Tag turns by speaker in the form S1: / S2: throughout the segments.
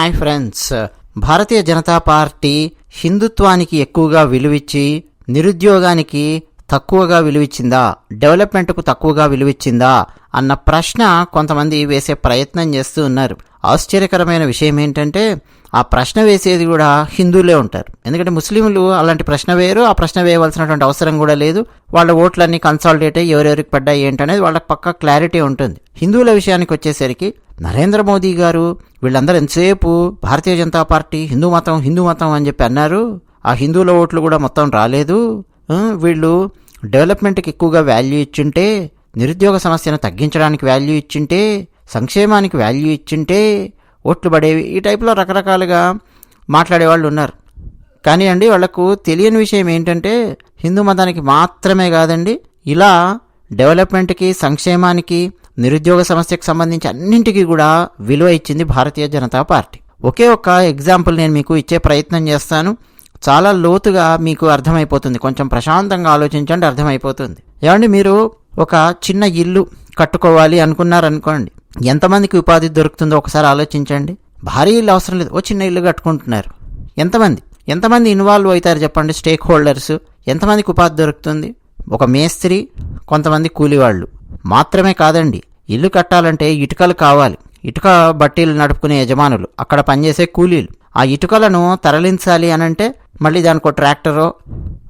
S1: Hi friends. Bharatiya Janata Party హిందుత్వానికి ఎక్కువగా విలువిచ్చి నిరుద్యోగానికి తక్కువగా విలువిచ్చిందా? డెవలప్మెంట్కు తక్కువగా విలువిచ్చిందా? అన్న ప్రశ్న కొంతమంది వేసే ప్రయత్నం చేస్తూ ఉన్నారు. ఆశ్చర్యకరమైన విషయం ఏంటంటే ఆ ప్రశ్న వేసేది కూడా హిందువులే ఉంటారు. ఎందుకంటే ముస్లింలు అలాంటి ప్రశ్న వేయరు ఆ ప్రశ్న వేయవలసినటువంటి అవసరం కూడా లేదు. వాళ్ళ ఓట్లన్నీ కన్సాలిడేట్ అయ్యి ఎవరెవరికి పడ్డాయి ఏంటనేది వాళ్ళకి పక్క క్లారిటీ ఉంటుంది. హిందువుల విషయానికి వచ్చేసరికి నరేంద్ర మోదీ గారు వీళ్ళందరూ ఎంతసేపు భారతీయ జనతా పార్టీ హిందూ మతం హిందూ మతం అని చెప్పి అన్నారు. ఆ హిందువుల ఓట్లు కూడా మొత్తం రాలేదు. వీళ్ళు డెవలప్మెంట్కి ఎక్కువగా వాల్యూ ఇచ్చింటే నిరుద్యోగ సమస్యను తగ్గించడానికి వాల్యూ ఇచ్చింటే సంక్షేమానికి వాల్యూ ఇచ్చుంటే ఓట్లు పడేవి. ఈ టైప్లో రకరకాలుగా మాట్లాడే వాళ్ళు ఉన్నారు. కానీ అండి వాళ్ళకు తెలియని విషయం ఏంటంటే హిందూ మతానికి మాత్రమే కాదండి ఇలా డెవలప్మెంట్కి సంక్షేమానికి నిరుద్యోగ సమస్యకు సంబంధించి అన్నింటికీ కూడా విలువ ఇచ్చింది భారతీయ జనతా పార్టీ. ఒకే ఒక్క ఎగ్జాంపుల్ నేను మీకు ఇచ్చే ప్రయత్నం చేస్తాను. చాలా లోతుగా మీకు అర్థమైపోతుంది. కొంచెం ప్రశాంతంగా ఆలోచించండి అర్థమైపోతుంది. ఏమండి మీరు ఒక చిన్న ఇల్లు కట్టుకోవాలి అనుకున్నారనుకోండి ఎంతమందికి ఉపాధి దొరుకుతుందో ఒకసారి ఆలోచించండి. భారీ ఇల్లు అవసరం లేదు. ఓ చిన్న ఇల్లు కట్టుకుంటున్నారు. ఎంతమంది? ఎంతమంది ఇన్వాల్వ్ అవుతారు చెప్పండి? Stakeholders. ఎంతమందికి ఉపాధి దొరుకుతుంది? ఒక మేస్త్రి కొంతమంది కూలివాళ్ళు. మాత్రమే కాదండి. ఇల్లు కట్టాలంటే ఇటుకలు కావాలి. ఇటుక బట్టీలు నడుపుకునే యజమానులు. అక్కడ పనిచేసే కూలీలు. ఆ ఇటుకలను తరలించాలి అనంటే మళ్ళీ దానికి ఒక ట్రాక్టరో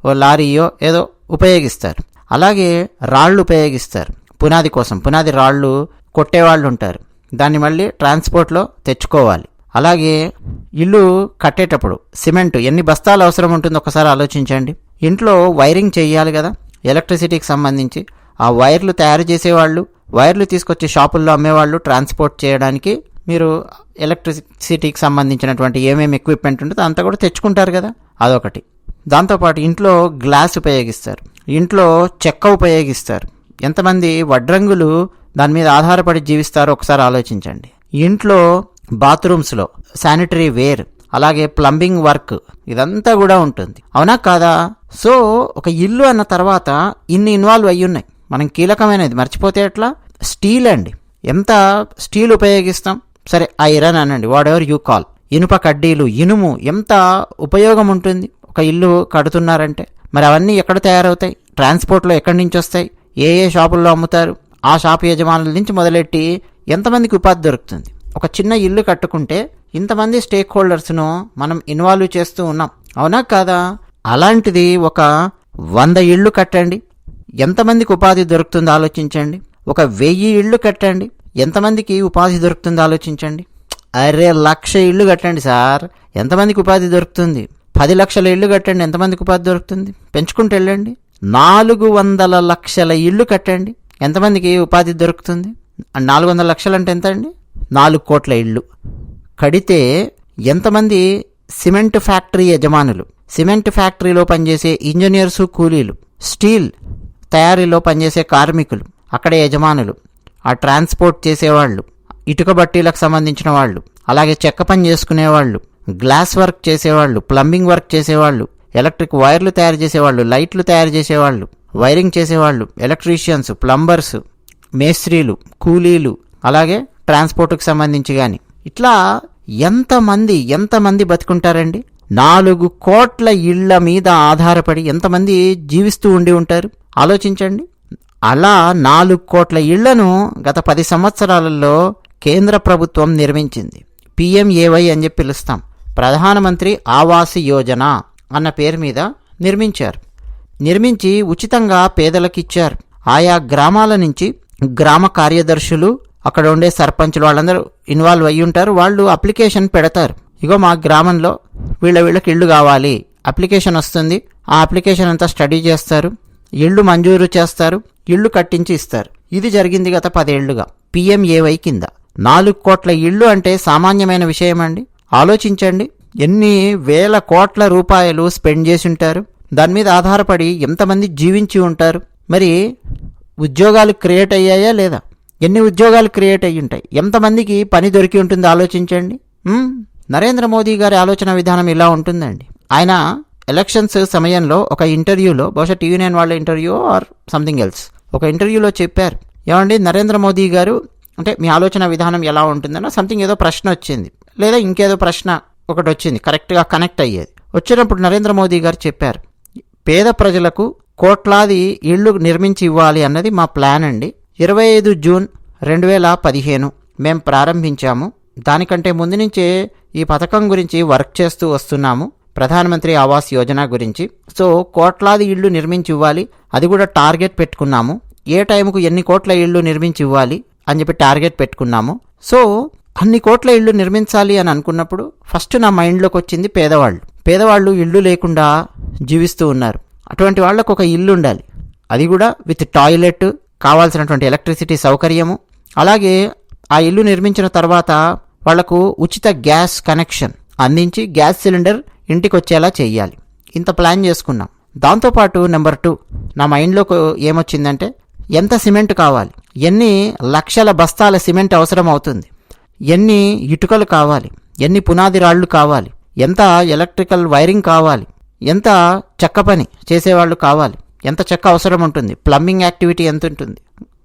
S1: ఓ లారీయో ఏదో ఉపయోగిస్తారు. అలాగే రాళ్ళు ఉపయోగిస్తారు. పునాది కోసం. పునాది రాళ్ళు కొట్టేవాళ్ళు ఉంటారు దాన్ని మళ్ళీ ట్రాన్స్పోర్ట్లో తెచ్చుకోవాలి. అలాగే ఇల్లు కట్టేటప్పుడు సిమెంట్ ఎన్ని బస్తాలు అవసరం ఉంటుందో ఒకసారి ఆలోచించండి. ఇంట్లో వైరింగ్ చేయాలి కదా. ఎలక్ట్రిసిటీకి సంబంధించి. ఆ వైర్లు తయారు చేసేవాళ్ళు వైర్లు తీసుకొచ్చి షాపుల్లో అమ్మేవాళ్ళు ట్రాన్స్పోర్ట్ చేయడానికి మీరు ఎలక్ట్రిసిటీకి సంబంధించినటువంటి ఏమేమి ఎక్విప్మెంట్ ఉంటుందో అంతా కూడా తెచ్చుకుంటారు కదా అదొకటి. దాంతోపాటు ఇంట్లో గ్లాస్ ఉపయోగిస్తారు ఇంట్లో చెక్క ఉపయోగిస్తారు. ఎంతమంది వడ్రంగులు దాని మీద ఆధారపడి జీవిస్తారో ఒకసారి ఆలోచించండి. ఇంట్లో బాత్రూమ్స్లో శానిటరీ వేర్ అలాగే ప్లంబింగ్ వర్క్ ఇదంతా కూడా ఉంటుంది. అవునా కాదా? సో ఒక ఇల్లు అన్న తర్వాత ఇన్ని ఇన్వాల్వ్ అయ్యి ఉన్నాయి మనం కీలకమైనది మర్చిపోతే ఎట్లా? స్టీల్ అండి. ఎంత స్టీల్ ఉపయోగిస్తాం? సరే ఐరన్ అనండి. వాట్ ఎవర్ యూ కాల్ ఇనుప కడ్డీలు ఇనుము ఎంత ఉపయోగం ఉంటుంది? ఒక ఇల్లు కడుతున్నారంటే. మరి అవన్నీ ఎక్కడ తయారవుతాయి? ట్రాన్స్పోర్ట్లో ఎక్కడి నుంచి వస్తాయి? ఏ ఏ షాపుల్లో అమ్ముతారు? ఆ షాపు యజమానుల నుంచి మొదలెట్టి ఎంతమందికి ఉపాధి దొరుకుతుంది? ఒక చిన్న ఇల్లు కట్టుకుంటే ఇంతమంది స్టేక్ హోల్డర్స్ను మనం ఇన్వాల్వ్ చేస్తూ ఉన్నాం. అవునా కాదా? అలాంటిది ఒక వంద ఇళ్ళు కట్టండి. ఎంతమందికి ఉపాధి దొరుకుతుందో ఆలోచించండి. ఒక వెయ్యి ఇళ్ళు కట్టండి. ఎంతమందికి ఉపాధి దొరుకుతుందో ఆలోచించండి. అరే లక్ష ఇళ్ళు కట్టండి సార్. ఎంతమందికి ఉపాధి దొరుకుతుంది? పది లక్షల ఇళ్ళు కట్టండి. ఎంతమందికి ఉపాధి దొరుకుతుంది? పెంచుకుంటూ వెళ్ళండి. నాలుగు వందల లక్షల ఇళ్ళు కట్టండి. ఎంతమందికి ఉపాధి దొరుకుతుంది? నాలుగు వందల లక్షలు అంటే ఎంత అండి నాలుగు కోట్ల ఇళ్ళు. కడితే ఎంతమంది సిమెంట్ ఫ్యాక్టరీ యజమానులు సిమెంట్ ఫ్యాక్టరీలో పనిచేసే ఇంజనీర్సు కూలీలు స్టీల్ తయారీలో పనిచేసే కార్మికులు అక్కడ యజమానులు ఆ ట్రాన్స్పోర్ట్ చేసేవాళ్ళు ఇటుక బట్టీలకు సంబంధించిన వాళ్ళు అలాగే చెక్క పని చేసుకునేవాళ్ళు గ్లాస్ వర్క్ చేసేవాళ్ళు ప్లంబింగ్ వర్క్ చేసేవాళ్ళు ఎలక్ట్రిక్ వైర్లు తయారు చేసేవాళ్ళు లైట్లు తయారు చేసేవాళ్ళు వైరింగ్ చేసేవాళ్ళు ఎలక్ట్రీషియన్స్ ప్లంబర్స్ మేస్త్రీలు కూలీలు అలాగే ట్రాన్స్పోర్ట్కి సంబంధించి కానీ ఇట్లా ఎంతమంది ఎంతమంది బతుకుంటారండి? నాలుగు కోట్ల ఇళ్ళ మీద ఆధారపడి ఎంతమంది జీవిస్తూ ఉండి ఉంటారు? ఆలోచించండి. అలా నాలుగు కోట్ల ఇళ్ళను గత పది సంవత్సరాలలో కేంద్ర ప్రభుత్వం నిర్మించింది. పిఎంఏవై అని చెప్పి పిలుస్తాం. ప్రధానమంత్రి ఆవాస్ యోజన అన్న పేరు మీద నిర్మించారు. నిర్మించి ఉచితంగా పేదలకిచ్చారు. ఆయా గ్రామాల నుంచి గ్రామ కార్యదర్శులు అక్కడ ఉండే సర్పంచులు వాళ్ళందరూ ఇన్వాల్వ్ అయ్యి ఉంటారు వాళ్ళు అప్లికేషన్ పెడతారు. ఇగో మా గ్రామంలో వీళ్ళ వీళ్ళకి ఇళ్ళు కావాలి. అప్లికేషన్ వస్తుంది. ఆ అప్లికేషన్ అంతా స్టడీ చేస్తారు. ఇళ్ళు మంజూరు చేస్తారు ఇళ్ళు కట్టించి ఇస్తారు. ఇది జరిగింది గత పదేళ్ళుగా. పిఎంఏవై కింద. నాలుగు కోట్ల ఇళ్ళు అంటే సామాన్యమైన విషయమండి ఆలోచించండి. ఎన్ని వేల కోట్ల రూపాయలు స్పెండ్ చేసి ఉంటారు? దాని మీద ఆధారపడి ఎంతమంది జీవించి ఉంటారు? మరి ఉద్యోగాలు క్రియేట్ అయ్యాయా లేదా? ఎన్ని ఉద్యోగాలు క్రియేట్ అయ్యి ఉంటాయి? ఎంతమందికి పని దొరికి ఉంటుందో ఆలోచించండి. నరేంద్ర మోదీ గారి ఆలోచన విధానం ఇలా ఉంటుందండి. ఆయన ఎలక్షన్స్ సమయంలో ఒక ఇంటర్వ్యూలో బహుశా టీవీ నైన్ వాళ్ళ ఇంటర్వ్యూ ఆర్ సంథింగ్ ఎల్స్ ఒక ఇంటర్వ్యూలో చెప్పారు ఏమండి నరేంద్ర మోదీ గారు అంటే మీ ఆలోచన విధానం ఎలా ఉంటుందనో సంథింగ్ ఏదో ప్రశ్న వచ్చింది. లేదా ఇంకేదో ప్రశ్న ఒకటి వచ్చింది కరెక్ట్గా కనెక్ట్ అయ్యేది. వచ్చినప్పుడు నరేంద్ర మోదీ గారు చెప్పారు పేద ప్రజలకు కోట్లాది ఇళ్ళు నిర్మించి ఇవ్వాలి అన్నది మా ప్లాన్ అండి. ఇరవై ఐదు జూన్ రెండు వేల పదిహేను మేము ప్రారంభించాము. దానికంటే ముందు నుంచే ఈ పథకం గురించి వర్క్ చేస్తూ వస్తున్నాము. ప్రధానమంత్రి ఆవాస్ యోజన గురించి. సో కోట్లాది ఇళ్ళు నిర్మించి ఇవ్వాలి అది కూడా టార్గెట్ పెట్టుకున్నాము. ఏ టైంకు ఎన్ని కోట్ల ఇళ్ళు నిర్మించి ఇవ్వాలి అని చెప్పి టార్గెట్ పెట్టుకున్నాము. సో అన్ని కోట్ల ఇళ్ళు నిర్మించాలి అని అనుకున్నప్పుడు ఫస్ట్ నా మైండ్లోకి వచ్చింది పేదవాళ్ళు. పేదవాళ్ళు ఇళ్ళు లేకుండా జీవిస్తూ ఉన్నారు. అటువంటి వాళ్ళకు ఒక ఇల్లు ఉండాలి. అది కూడా విత్ టాయిలెట్ కావాల్సినటువంటి ఎలక్ట్రిసిటీ సౌకర్యము. అలాగే ఆ ఇల్లు నిర్మించిన తర్వాత వాళ్ళకు ఉచిత గ్యాస్ కనెక్షన్ అందించి గ్యాస్ సిలిండర్ ఇంటికి వచ్చేలా చేయాలి ఇంత ప్లాన్ చేసుకున్నాం. దాంతోపాటు నెంబర్ టూ నా మైండ్లోకి ఏమొచ్చిందంటే ఎంత సిమెంట్ కావాలి? ఎన్ని లక్షల బస్తాల సిమెంట్ అవసరం అవుతుంది ఎన్ని ఇటుకలు కావాలి? ఎన్ని పునాది రాళ్ళు కావాలి? ఎంత ఎలక్ట్రికల్ వైరింగ్ కావాలి? ఎంత చెక్క పని చేసేవాళ్ళు కావాలి? ఎంత చెక్క అవసరం ఉంటుంది ప్లంబింగ్ యాక్టివిటీ ఎంత ఉంటుంది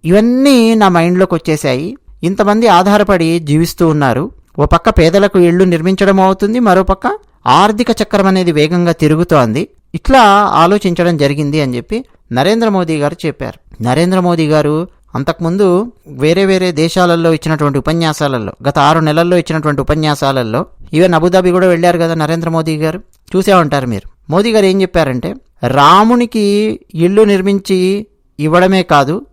S1: ఇవన్నీ నా మైండ్లోకి వచ్చేసాయి ఇంతమంది ఆధారపడి జీవిస్తూ ఉన్నారు. ఓ పక్క పేదలకు ఇళ్ళు నిర్మించడం అవుతుంది మరో పక్క ఆర్థిక చక్రం అనేది వేగంగా తిరుగుతోంది. ఇట్లా ఆలోచించడం జరిగింది అని చెప్పి నరేంద్ర మోదీ గారు చెప్పారు. నరేంద్ర మోదీ గారు అంతకుముందు వేరే వేరే దేశాలలో ఇచ్చినటువంటి ఉపన్యాసాలలో గత ఆరు నెలల్లో ఇచ్చినటువంటి ఉపన్యాసాలలో ఈవెన్ అబుదాబి కూడా వెళ్ళారు కదా నరేంద్ర మోదీ గారు. చూసే ఉంటారు మీరు. మోదీ గారు ఏం చెప్పారంటే రామునికి ఇల్లు నిర్మించి ఇవ్వడమే కాదు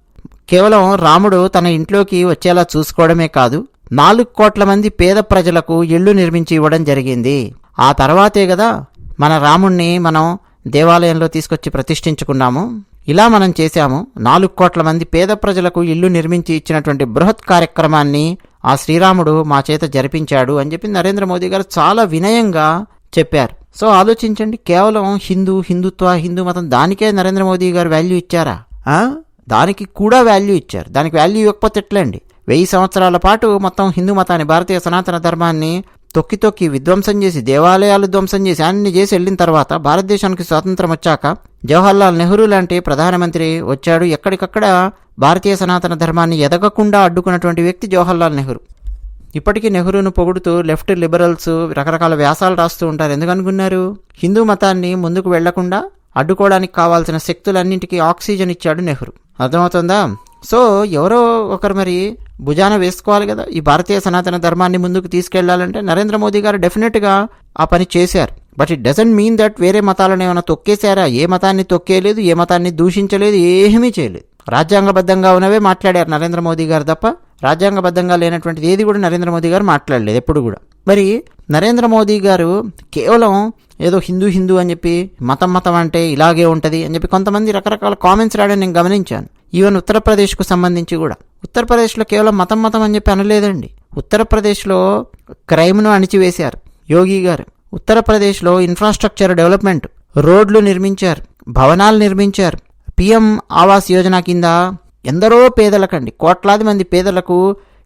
S1: కేవలం రాముడు తన ఇంట్లోకి వచ్చేలా చూసుకోవడమే కాదు నాలుగు కోట్ల మంది పేద ప్రజలకు ఇళ్ళు నిర్మించి ఇవ్వడం జరిగింది. ఆ తర్వాతే కదా మన రాముణ్ణి మనం దేవాలయంలో తీసుకొచ్చి ప్రతిష్ఠించుకున్నాము. ఇలా మనం చేశాము. నాలుగు కోట్ల మంది పేద ప్రజలకు ఇల్లు నిర్మించి ఇచ్చినటువంటి బృహత్ కార్యక్రమాన్ని ఆ శ్రీరాముడు మా చేత జరిపించాడు అని చెప్పి నరేంద్ర మోదీ గారు చాలా వినయంగా చెప్పారు. సో ఆలోచించండి. కేవలం హిందూ హిందుత్వ హిందూ మతం దానికే నరేంద్ర మోదీ గారు వాల్యూ ఇచ్చారా? దానికి కూడా వాల్యూ ఇచ్చారు. దానికి వాల్యూ ఇవ్వకపోతే ఎట్లండి? వెయ్యి సంవత్సరాల పాటు మొత్తం హిందూ మతాన్ని భారతీయ సనాతన ధర్మాన్ని తొక్కి తొక్కి విధ్వంసం చేసి దేవాలయాలు ధ్వంసం చేసి అన్ని చేసి వెళ్ళిన తర్వాత భారతదేశానికి స్వాతంత్రం వచ్చాక జవహర్లాల్ నెహ్రూ లాంటి ప్రధానమంత్రి వచ్చాడు. ఎక్కడికక్కడ భారతీయ సనాతన ధర్మాన్ని ఎదగకుండా అడ్డుకున్నటువంటి వ్యక్తి జవహర్లాల్ నెహ్రూ. ఇప్పటికీ నెహ్రూను పొగుడుతూ లెఫ్ట్ లిబరల్స్ రకరకాల వ్యాసాలు రాస్తూ ఉంటారు. ఎందుకనుకున్నారు హిందూ మతాన్ని ముందుకు వెళ్ళకుండా అడ్డుకోవడానికి కావాల్సిన శక్తులన్నింటికీ ఆక్సిజన్ ఇచ్చాడు నెహ్రూ. అర్థమవుతుందా? సో ఎవరో ఒకరు మరి భుజాన వేసుకోవాలి కదా. ఈ భారతీయ సనాతన ధర్మాన్ని ముందుకు తీసుకెళ్ళాలంటే నరేంద్ర మోదీ గారు డెఫినెట్గా ఆ పని చేశారు. But it doesn't mean that వేరే మతాలను ఏమైనా తొక్కేశారా? ఏ మతాన్ని తొక్కేయలేదు ఏ మతాన్ని దూషించలేదు ఏమీ చేయలేదు. రాజ్యాంగబద్ధంగా ఉన్నవే మాట్లాడారు నరేంద్ర మోదీ గారు తప్ప రాజ్యాంగబద్ధంగా లేనటువంటిది ఏది కూడా నరేంద్ర మోదీ గారు మాట్లాడలేదు ఎప్పుడు కూడా. మరి నరేంద్ర మోదీ గారు కేవలం ఏదో హిందూ హిందూ అని చెప్పి మతం మతం అంటే ఇలాగే ఉంటుంది అని చెప్పి కొంతమంది రకరకాల కామెంట్స్ రావడం నేను గమనించాను. ఈవెన్ ఉత్తరప్రదేశ్కు సంబంధించి కూడా. ఉత్తరప్రదేశ్లో కేవలం మతం మతం అని చెప్పి అనలేదండి. ఉత్తరప్రదేశ్లో క్రైమ్ను అణిచివేశారు యోగి గారు. ఉత్తరప్రదేశ్లో ఇన్ఫ్రాస్ట్రక్చర్ డెవలప్మెంట్ రోడ్లు నిర్మించారు భవనాలు నిర్మించారు. పిఎం ఆవాస్ యోజన కింద ఎందరో పేదలకండి కోట్లాది మంది పేదలకు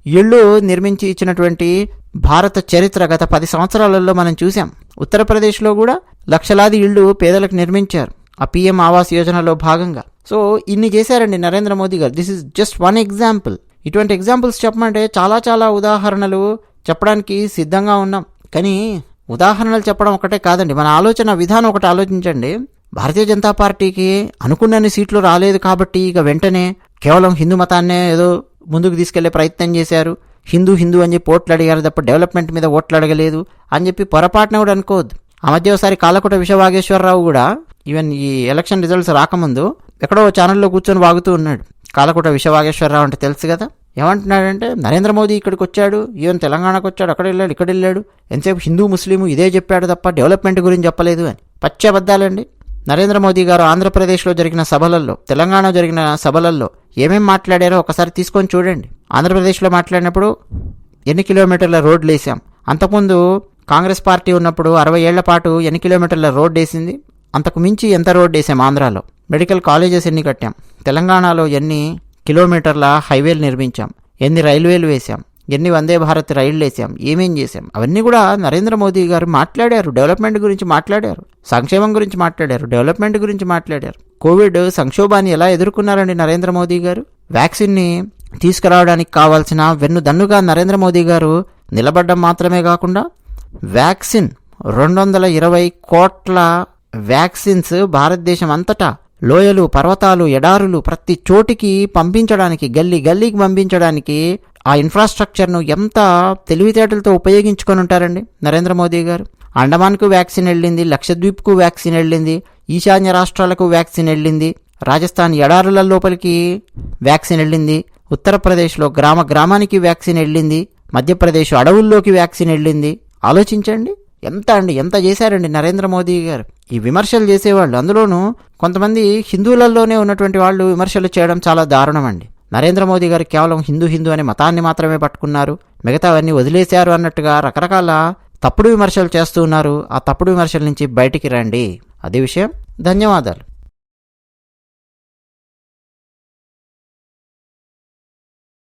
S1: ఇళ్ళు నిర్మించి ఇచ్చినటువంటి భారత చరిత్ర గత పది సంవత్సరాలలో మనం చూసాం ఉత్తరప్రదేశ్లో కూడా లక్షలాది ఇళ్ళు పేదలకు నిర్మించారు. ఆ పిఎం ఆవాస్ యోజనలో భాగంగా. సో ఇన్ని చేశారండి Narendra Modi garu. This is just one example ఇటువంటి ఎగ్జాంపుల్స్ చెప్పమంటే చాలా చాలా ఉదాహరణలు చెప్పడానికి సిద్ధంగా ఉన్నాం. కానీ ఉదాహరణలు చెప్పడం ఒకటే కాదండి. మన ఆలోచన విధానం ఒకటి ఆలోచించండి. భారతీయ జనతా పార్టీకి అనుకున్నన్ని సీట్లు రాలేదు కాబట్టి ఇక వెంటనే కేవలం హిందూ మతాన్నే ఏదో ముందుకు తీసుకెళ్ళే ప్రయత్నం చేశారు. హిందూ హిందూ అని చెప్పి ఓట్లు అడిగారు తప్ప డెవలప్మెంట్ మీద ఓట్లు అడగలేదు అని చెప్పి పొరపాటున కూడా అనుకోవద్దు. ఆ మధ్య ఒకసారి కాలకుట విశ్వవాగేశ్వరరావు కూడా ఈవెన్ ఈ ఎలక్షన్ రిజల్ట్స్ రాకముందు ఎక్కడో ఛానల్లో కూర్చొని వాగుతూ ఉన్నాడు. కాలకుట విశ్వవాగేశ్వరరావు అంటే తెలుసు కదా? ఏమంటున్నాడంటే నరేంద్ర మోదీ ఇక్కడికి వచ్చాడు ఈవెన్ తెలంగాణకు వచ్చాడు అక్కడ వెళ్ళాడు ఇక్కడ వెళ్ళాడు ఎంతసేపు హిందూ ముస్లిము ఇదే చెప్పాడు తప్ప డెవలప్మెంట్ గురించి చెప్పలేదు అని. పచ్చబద్దాలండి నరేంద్ర మోదీ గారు ఆంధ్రప్రదేశ్లో జరిగిన సభలలో తెలంగాణ జరిగిన సభలలో ఏమేం మాట్లాడారో ఒకసారి తీసుకొని చూడండి. ఆంధ్రప్రదేశ్లో మాట్లాడినప్పుడు ఎన్ని కిలోమీటర్ల రోడ్లు వేసాం అంతకుముందు కాంగ్రెస్ పార్టీ ఉన్నప్పుడు అరవై ఏళ్ళ పాటు ఎన్ని కిలోమీటర్ల రోడ్ వేసింది అంతకు మించి ఎంత రోడ్డు వేసాం ఆంధ్రాలో? మెడికల్ కాలేజెస్ ఎన్ని కట్టాం? తెలంగాణలో ఎన్ని కిలోమీటర్ల హైవేలు నిర్మించాం? ఎన్ని రైల్వేలు వేసాం? ఎన్ని వందే భారత్ రైళ్ళు వేసాం? ఏమేం చేసాం? అవన్నీ కూడా నరేంద్ర మోదీ గారు మాట్లాడారు. డెవలప్మెంట్ గురించి మాట్లాడారు. సంక్షేమం గురించి మాట్లాడారు. డెవలప్మెంట్ గురించి మాట్లాడారు. కోవిడ్ సంక్షోభాన్ని ఎలా ఎదుర్కొన్నారండి నరేంద్ర మోదీ గారు? వ్యాక్సిన్ని తీసుకురావడానికి కావాల్సిన వెన్ను దన్నుగా నరేంద్ర మోదీ గారు నిలబడ్డం మాత్రమే కాకుండా వ్యాక్సిన్ రెండు వందల ఇరవై కోట్ల వ్యాక్సిన్స్ భారతదేశం అంతటా లోయలు పర్వతాలు ఎడారులు ప్రతి చోటికి పంపించడానికి గల్లీ గల్లీకి పంపించడానికి ఆ ఇన్ఫ్రాస్ట్రక్చర్ను ఎంత తెలివితేటలతో ఉపయోగించుకొని ఉంటారండి నరేంద్ర మోదీ గారు. అండమాన్కు వ్యాక్సిన్ వెళ్ళింది లక్షద్వీప్కు వ్యాక్సిన్ వెళ్ళింది ఈశాన్య రాష్ట్రాలకు వ్యాక్సిన్ వెళ్ళింది రాజస్థాన్ ఎడారుల లోపలికి వ్యాక్సిన్ వెళ్ళింది ఉత్తరప్రదేశ్లో గ్రామ గ్రామానికి వ్యాక్సిన్ వెళ్ళింది మధ్యప్రదేశ్ అడవుల్లోకి వ్యాక్సిన్ వెళ్ళింది. ఆలోచించండి. ఎంత అండి ఎంత చేశారండి నరేంద్ర మోదీ గారు? ఈ విమర్శలు చేసేవాళ్ళు. అందులోనూ కొంతమంది హిందువులలోనే ఉన్నటువంటి వాళ్ళు విమర్శలు చేయడం చాలా దారుణం అండి నరేంద్ర మోదీ గారు కేవలం హిందూ హిందూ అనే మతాన్ని మాత్రమే పట్టుకున్నారు. మిగతావన్నీ వదిలేశారు అన్నట్టుగా రకరకాల తప్పుడు విమర్శలు చేస్తూ ఉన్నారు. ఆ తప్పుడు విమర్శల నుంచి బయటికి రండి. అదే విషయం. ధన్యవాదాలు.